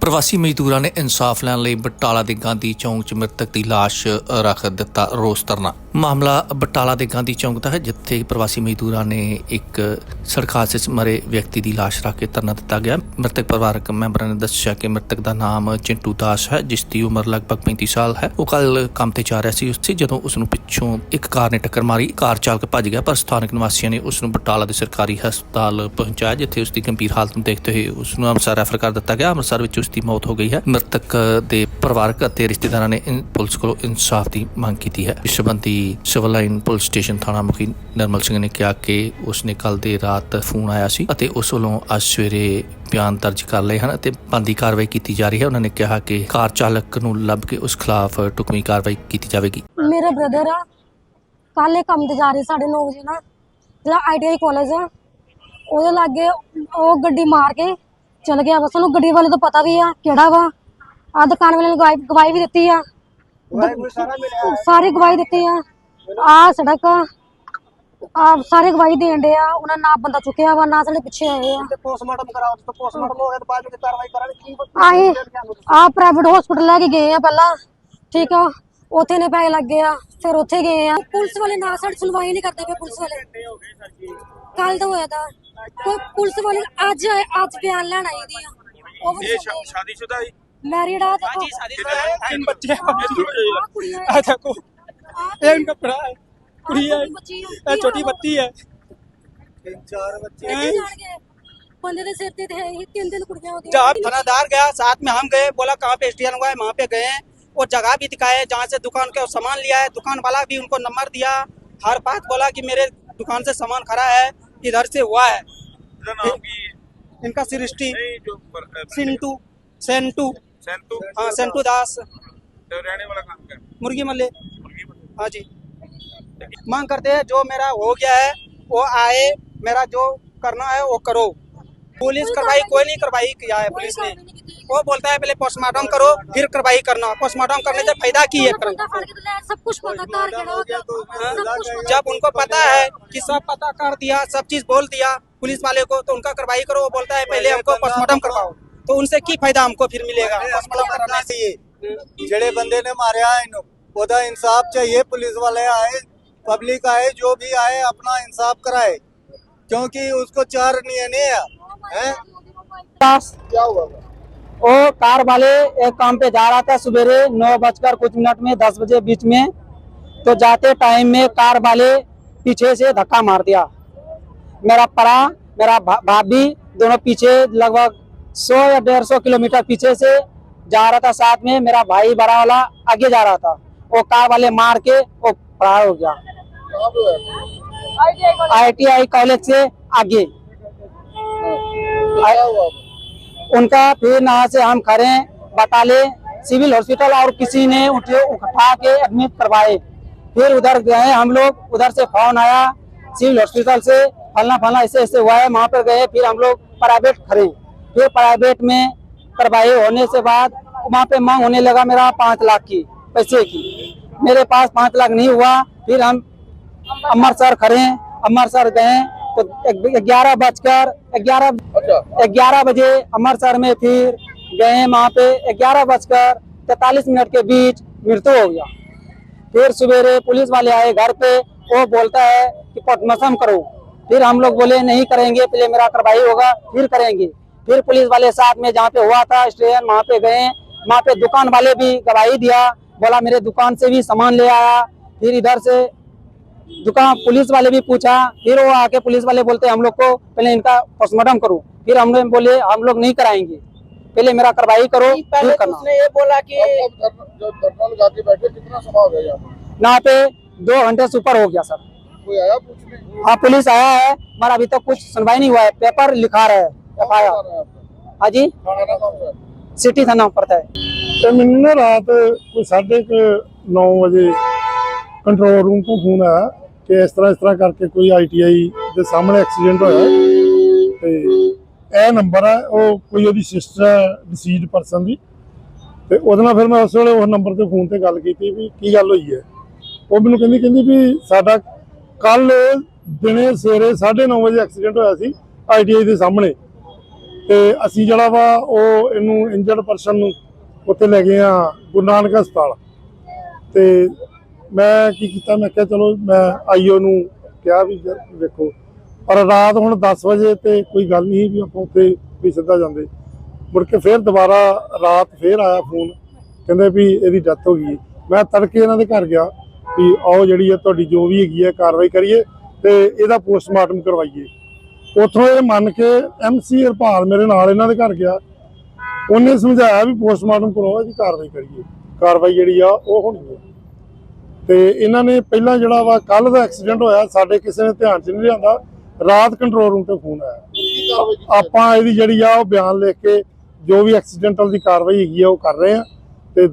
ਪ੍ਰਵਾਸੀ ਮਜ਼ਦੂਰਾਂ ਨੇ ਇਨਸਾਫ ਲੈਣ ਲਈ ਬਟਾਲਾ ਦੇ ਗਾਂਧੀ ਚੌਂਕ 'ਚ ਮ੍ਰਿਤਕ ਦੀ ਲਾਸ਼ ਰੱਖ ਦਿੱਤਾ ਰੋਸ ਧਰਨਾ। ਮਾਮਲਾ ਬਟਾਲਾ ਦੇ ਗਾਂਧੀ ਚੌਂਕ ਦਾ ਹੈ, ਜਿੱਥੇ ਪ੍ਰਵਾਸੀ ਮਜ਼ਦੂਰਾਂ ਨੇ ਇੱਕ ਸੜਕ ਹਾਦਸੇ 'ਚ ਮਰੇ ਵਿਅਕਤੀ ਦੀ ਲਾਸ਼ ਰੱਖ ਕੇ ਧਰਨਾ ਦਿੱਤਾ ਗਿਆ। ਮ੍ਰਿਤਕ ਪਰਿਵਾਰਕ ਮੈਂਬਰਾਂ ਨੇ ਦੱਸਿਆ ਕਿ ਮ੍ਰਿਤਕ ਦਾ ਨਾਮ ਚਿੰਟੂ ਦਾਸ ਹੈ, ਜਿਸ ਦੀ ਉਮਰ ਲਗਭਗ 35 ਸਾਲ ਹੈ। ਉਹ ਕੱਲ ਕੰਮ ਤੇ ਜਾ ਰਿਹਾ ਸੀ ਉਸ ਜਦੋਂ ਉਸ ਨੂੰ ਪਿੱਛੋਂ ਇੱਕ ਕਾਰ ਨੇ ਟੱਕਰ ਮਾਰੀ। ਕਾਰ ਚਾਲਕ ਭੱਜ ਗਿਆ, ਪਰ ਸਥਾਨਕ ਨਿਵਾਸੀਆਂ ਨੇ ਉਸ ਨੂੰ ਬਟਾਲਾ ਦੇ ਸਰਕਾਰੀ ਹਸਪਤਾਲ ਪਹੁੰਚਾਇਆ, ਜਿੱਥੇ ਉਸ ਦੀ ਗੰਭੀਰ ਹਾਲਤ ਨੂੰ ਦੇਖਦੇ ਹੋਏ ਉਸ ਨੂੰ ਅੰਮ੍ਰਿਤਸਰ ਰੈਫਰ ਕਰ ਦਿੱਤਾ ਗਿਆ। ਅੰਮ੍ਰਿਤਸਰ ਵਿੱਚ ਉਸ ਦੀ ਮੌਤ ਹੋ ਗਈ ਹੈ। ਮ੍ਰਿਤਕ ਦੇ ਪਰਿਵਾਰਕ ਅਤੇ ਰਿਸ਼ਤੇਦਾਰਾਂ ਨੇ ਪੁਲਿਸ ਕੋਲੋਂ ਇਨਸਾਫ ਦੀ ਮੰਗ ਕੀਤੀ ਹੈ। ਇਸ ਸੰਬੰਧੀ ਸਿਵਲ ਲਾਈਨ ਪੁਲਿਸ ਸਟੇਸ਼ਨ ਥਾਣਾ ਮੁਖੀ ਨਰਮਲ ਸਿੰਘ ਨੇ ਕਿਹਾ ਕਿ ਉਸ ਨੇ ਕੱਲ ਦੇ ਰਾਤ ਫੋਨ ਆਇਆ ਸੀ ਅਤੇ ਉਸ ਵੱਲੋਂ ਅੱਜ ਸਵੇਰੇ ਬਿਆਨ ਦਰਜ ਕਰ ਲਏ ਹਨ ਅਤੇ ਬੰਦੀ ਕਾਰਵਾਈ ਕੀਤੀ ਜਾ ਰਹੀ ਹੈ। ਉਹਨਾਂ ਨੇ ਕਿਹਾ ਕਿ ਕਾਰ ਚਾਲਕ ਨੂੰ ਲੱਭ ਕੇ ਉਸ ਖਿਲਾਫ ਟੁਕਮੀ ਕਾਰਵਾਈ ਕੀਤੀ ਜਾਵੇਗੀ। ਮੇਰਾ ਬ੍ਰਦਰ ਆ। ਇਹ ਕੰਮ ਤੇ ਜਾ ਰਹੇ 9:30 ਵਜੇ ਨਾ। ਜਿਹੜਾ ਆਈਟੀਆਈ ਕਾਲਜ ਆ ਉਹਦੇ ਲਾਗੇ ਉਹ ਗੱਡੀ ਮਾਰ ਕੇ ਚਲ ਗਿਆ। ਬਸ ਉਹਨੂੰ ਗੱਡੀ ਵਾਲੇ ਤੋਂ ਪਤਾ ਵੀ ਆ ਕਿਹੜਾ ਵਾ। ਆ ਦੁਕਾਨ ਵਾਲੇ ਨੇ ਗਵਾਹੀ ਗਵਾਹੀ ਵੀ ਦਿੱਤੀ ਆ। ਸਾਰੀ ਗਵਾਹੀ ਦਿੱਤੀ ਆ। ਆ ਸੜਕ ਆ ਸਾਰੇ ਗਵਾਹੀ ਦੇਣ ਦੇ ਆ ਉਹਨਾਂ ਨਾ ਬੰਦਾ ਚੁੱਕਿਆ ਵਾ ਨਾ ਸਾਡੇ ਪਿੱਛੇ ਆਏ ਆ ਤੇ ਪੋਸਟਮਾਰਟਮ ਕਰਾਓ ਤੇ ਪੋਸਟਮਾਰਟਮ ਹੋ ਗਿਆ ਤੇ ਬਾਅਦ ਵਿੱਚ ਕਾਰਵਾਈ ਕਰਾਂਗੇ ਕੀ ਆਏ ਆ ਪ੍ਰਾਈਵੇਟ ਹਸਪੀਟਲ ਲੈ ਕੇ ਗਏ ਆ ਪਹਿਲਾਂ ਠੀਕ ਆ ਉੱਥੇ ਨੇ ਪੈਸੇ ਲੱਗੇ ਆ ਫਿਰ ਉੱਥੇ ਗਏ ਆ ਪੁਲਿਸ ਵਾਲੇ ਨਾ ਸਾਡੀ ਸੁਣਵਾਈ ਨਹੀਂ ਕਰਦੇ ਪਏ ਪੁਲਿਸ ਵਾਲੇ ਕੱਲ ਤਾਂ ਹੋਇਆ ਤਾਂ ਕੋਈ ਪੁਲਿਸ ਵਾਲੇ ਅੱਜ ਆਏ ਅੱਜ ਬਿਆਨ ਲੈਣ ਆਈ ਦੀ ਆ ਉਹ ਵੀ ये शा- शादीशुदा ही ਮੈਰਿਡ ਆ ਦੇਖੋ तीन बच्चे हैं ਆਹ ਕੁੜੀਆਂ आ देखो ਆਹ ये उनका भरा है। कुड़ी है। ये छोटी बत्ती है। तीन चार बच्चे। हैं। बंदे के सिर पे थे। तीन दिन कुड़ियाँ हो। गई जब थानादार गया साथ में हम गए बोला कहाँ पे एसडीएम हुआ है? वहाँ पे गए। वो जगह भी दिखाए जहाँ से दुकान का सामान लिया है। दुकान वाला भी उनको नंबर दिया। हर बात बोला कि मेरे दुकान से सामान खड़ा है इधर से हुआ है। इनका सृष्टि। सिंटू। सेंटू। सेंटू। हाँ सेंटू दास। तो रहने वाला मुर्गी मल्ले हाँ जी। मांग करते हैं जो मेरा हो गया है वो आए मेरा जो करना है वो करो। पुलिस कार्रवाई कोई नहीं कार्रवाई किया है पुलिस ने। वो बोलता है पहले पोस्टमार्टम करो फिर कार्रवाई करना। पोस्टमार्टम करने से फ़ायदा की है सब कुछ जब उनको पता है कि सब पता कर दिया सब चीज़ बोल दिया पुलिस वाले को तो उनका कार्रवाई करो। वो बोलता है पहले हमको पोस्टमार्टम करवाओ। तो उनसे की फ़ायदा हमको फिर मिलेगा? पोस्टमार्टम करना चाहिए जड़े बंदे ने मारे इनको खुदा इंसाफ चाहिए पुलिस वाले आए पब्लिक आए जो भी आए अपना इंसाफ कराए। क्योंकि उसको चार नहीं है नहीं है? क्या हुआ? वो कार वाले एक काम पे जा रहा था सवेरे नौ बजकर कुछ मिनट में दस बजे बीच में। तो जाते टाइम में कार वाले पीछे से धक्का मार दिया। मेरा परा मेरा भाभी दोनों पीछे लगभग सौ या डेढ़ सौ किलोमीटर पीछे से जा रहा था साथ में। मेरा भाई बड़ा वाला आगे जा रहा था। वो कार वाले मार के वो फरार हो गया। आईटीआई कॉलेज से आगे। उनका फिर यहाँ से हम खड़े बटाले सिविल हॉस्पिटल और किसी ने उठे उठा के एडमिट करवाए। फिर उधर गए हम लोग उधर से फ़ोन आया सिविल हॉस्पिटल से फलना फलना ऐसे ऐसे हुआ है वहाँ पर गए फिर हम लोग प्राइवेट खड़े। फिर प्राइवेट में करवाए होने से बाद वहाँ पे मांग होने लगा मेरा पाँच लाख की। पैसे की। मेरे पास पाँच लाख नहीं हुआ फिर हम अमृतसर खड़े अमृतसर गए तो ग्यारह बजकर ग्यारह ग्यारह बजे अमृतसर में फिर गए वहाँ पे ग्यारह बजकर तैतालीस मिनट के बीच मृत्यु हो गया। फिर सवेरे पुलिस वाले आए घर पे वो बोलता है कि पोस्टमार्टम करो। फिर हम लोग बोले नहीं करेंगे पहले मेरा कार्रवाई होगा फिर करेंगे। फिर पुलिस वाले साथ में जहाँ पे हुआ था स्टेशन वहाँ पे गए वहाँ पे दुकान वाले भी गवाही दिया बोला मेरे दुकान से भी सामान ले आया। फिर इधर से दुकान पुलिस वाले भी पूछा। फिर वो आके पुलिस वाले बोलते हम लोग को पहले इनका पोस्टमार्टम करो। फिर हम लोग बोले हम लोग नहीं कराएँगे। पहले मेरा कार्रवाई करो फिर करना। उसने ये बोला कि हो यहाँ पे? दो घंटे से ऊपर हो गया सर। कोई आया पूछने हाँ पुलिस आया है मगर अभी तक कुछ सुनवाई नहीं हुआ है। पेपर लिखा रहे एफ़ आई आर थाना आपका? हाँ जी। ਸਿਟੀ ਥਾਣਾ ਉੱਪਰ ਹੈ। ਤੇ ਮੈਨੂੰ ਨਾ ਰਾਤ ਕੋਈ 9:30 ਵਜੇ ਕੰਟਰੋਲ ਰੂਮ ਤੋਂ ਫੋਨ ਆਇਆ ਕਿ ਇਸ ਤਰ੍ਹਾਂ ਇਸ ਤਰ੍ਹਾਂ ਕਰਕੇ ਕੋਈ ਆਈਟੀਆਈ ਦੇ ਸਾਹਮਣੇ ਐਕਸੀਡੈਂਟ ਹੋਇਆ ਤੇ ਇਹ ਨੰਬਰ ਹੈ ਉਹ ਕੋਈ ਉਹਦੀ ਸਿਸਟਰ ਡਿਸੀਡ ਪਰਸਨ ਦੀ। ਤੇ ਉਹਦੇ ਨਾਲ ਫਿਰ ਮੈਂ ਉਸ ਵੇਲੇ ਉਸ ਨੰਬਰ ਤੇ ਫੋਨ ਤੇ ਗੱਲ ਕੀਤੀ ਵੀ ਕੀ ਗੱਲ ਹੋਈ ਹੈ। ਉਹ ਮੈਨੂੰ ਕਹਿੰਦੀ ਕਹਿੰਦੀ ਵੀ ਸਾਡਾ ਕੱਲ ਦਿਨੇ ਸਵੇਰੇ 9:30 ਵਜੇ ਐਕਸੀਡੈਂਟ ਹੋਇਆ ਸੀ ਆਈਟੀਆਈ ਦੇ ਸਾਹਮਣੇ। ਤੇ ਅਸੀਂ ਜਿਹੜਾ ਵਾ ਉਹ ਇਹਨੂੰ ਇੰਜਰਡ ਪਰਸਨ ਨੂੰ ਉੱਥੇ ਲੈ ਗਏ ਆ ਗੁਰੂ ਨਾਨਕ ਹਸਪਤਾਲ। ਤੇ ਮੈਂ ਕੀ ਕੀਤਾ, ਮੈਂ ਕਿਹਾ ਚਲੋ ਮੈਂ ਆਈਓ ਨੂੰ ਕਿਹਾ ਵੀ ਜ- ਦੇਖੋ ਪਰ ਰਾਤ ਹੁਣ 10 ਵਜੇ ਤੇ ਕੋਈ ਗੱਲ ਨਹੀਂ ਵੀ ਆਪਾਂ ਉੱਥੇ ਵੀ ਸਿੱਧਾ ਜਾਂਦੇ। ਮੁੜ ਕੇ ਫਿਰ ਦੁਬਾਰਾ ਰਾਤ ਫਿਰ ਆਇਆ ਫੋਨ ਕਹਿੰਦੇ ਵੀ ਇਹਦੀ ਡੈਥ ਹੋ ਗਈ। ਮੈਂ ਤੜਕੇ ਇਹਨਾਂ ਦੇ ਘਰ ਗਿਆ ਵੀ ਆਓ ਜਿਹੜੀ ਹੈ ਤੁਹਾਡੀ ਜੋ ਵੀ ਹੈਗੀ ਹੈ ਕਾਰਵਾਈ ਕਰੀਏ ਤੇ ਇਹਦਾ ਪੋਸਟਮਾਰਟਮ ਕਰਵਾਈਏ। ਉੱਥੋਂ ਇਹ ਮੰਨ ਕੇ ਐਮਸੀ ਹਰਪਾਲ ਮੇਰੇ ਨਾਲ ਇਹਨਾਂ ਦੇ ਘਰ ਗਿਆ। ਉਹਨੇ ਸਮਝਾਇਆ ਵੀ ਪੋਸਟਮਾਰਟਮ ਕਰਵਾਓ ਇਹਦੀ ਕਾਰਵਾਈ ਕਰੀਏ। ਕਾਰਵਾਈ ਜਿਹੜੀ ਆ ਉਹ ਹੋਣੀ ਹੈ ਤੇ ਇਹਨਾਂ ਨੇ ਪਹਿਲਾਂ ਜਿਹੜਾ ਵਾ ਕੱਲ ਦਾ ਐਕਸੀਡੈਂਟ ਹੋਇਆ ਸਾਡੇ ਕਿਸੇ ਨੇ ਧਿਆਨ 'ਚ ਨਹੀਂ ਲਿਆਂਦਾ। ਰਾਤ ਕੰਟਰੋਲ ਰੂਮ ਤੇ ਫੋਨ ਆਇਆ। ਆਪਾਂ ਇਹਦੀ ਜਿਹੜੀ ਆ ਉਹ ਬਿਆਨ ਲਿਖ ਕੇ ਜੋ ਵੀ ਐਕਸੀਡੈਂਟਲ ਦੀ ਕਾਰਵਾਈ ਹੈਗੀ ਆ ਉਹ ਕਰ ਰਹੇ ਆ। ਤੇ